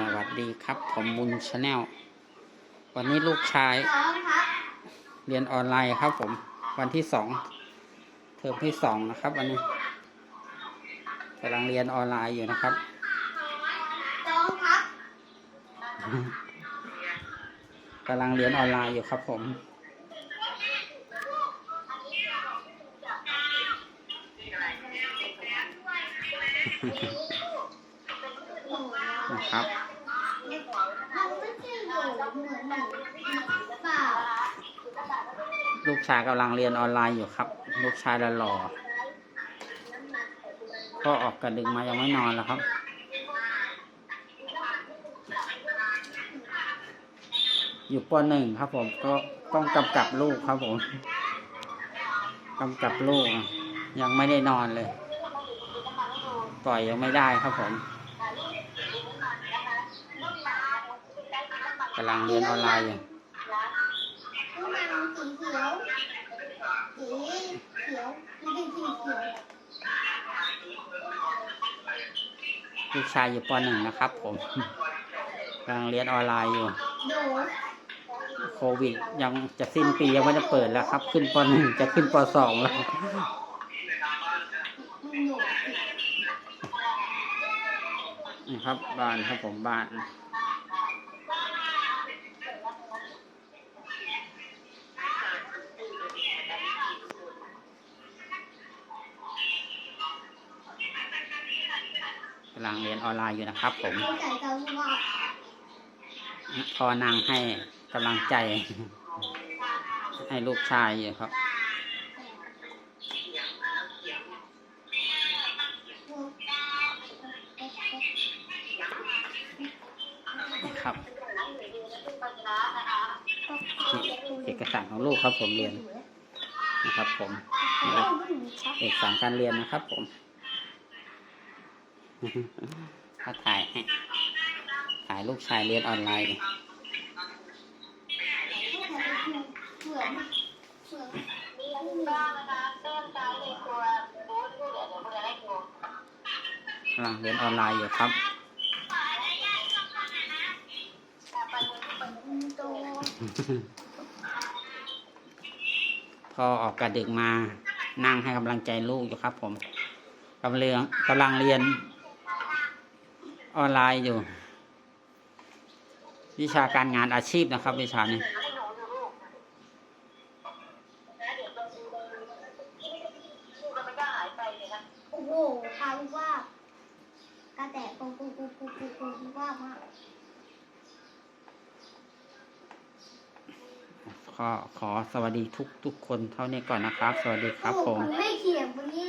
สวัสดีครับ ผมบุญชาแนล วันนี้ลูกชายสองครับเรียนออนไลน์ครับผม วันที่สองเทอมที่สองนะครับ วันนี้กำลังเรียนออนไลน์อยู่นะครับสองครับกำลังเรียนออนไลน์อยู่ครับผมนะครับ มันไม่ใช่หนูเหมือนหนูเปล่าลูกชายกำลังเรียนออนไลน์อยู่ครับ ลูกชายหล่อๆก็ออกกระดึงมายังไม่นอนแล้วครับอยู่ปหนึ่งครับผมก็ต้องกำกับลูกครับผมกำกับลูกยังไม่ได้นอนเลย ปล่อยยังไม่ได้ครับผม กำลังเรียนออนไลน์อยู่ลูกชายอยู่ปหนึ่งนะครับผมกำลังเรียนออนไลน์อยู่ โควิด ยังจะสิ้นปียังไม่ได้เปิดแล้วครับ ขึ้นปหนึ่งจะขึ้นปสองแล้วนโดนี่ครับบ้านครับผมบ้านำลังเรียนออนไลน์อยู่นะครับ ผมเขาใส่กระว่าพอนางให้กำลังใจ ให้ลูกชายอยู่ครับนี่ครับนี่เอกสารของลูกครับผมเรียนนะครับ ผมนี่เอกสารการเรียนนะครับ ผม เขาถ่ายให้ถ่ายลูกชายเรียนออนไลน์อนเหมือนเหมือนกำลังเรียนออนไลน์อยู่ครับโตพอออกกระดึกมานั่งให้กำลังใจลูกอยู่ครับผมกำลังเรียนกำลังเรียน ออนไลน์อยู่ วิชาการงานอาชีพนะครับ วิชานี้โอ้โหทำว่ากระแตกปูปูปูปูปูปูว่ามากขอขอสวัสดีทุกทุกคนเท่านี้ก่อนนะครับ สวัสดีครับผม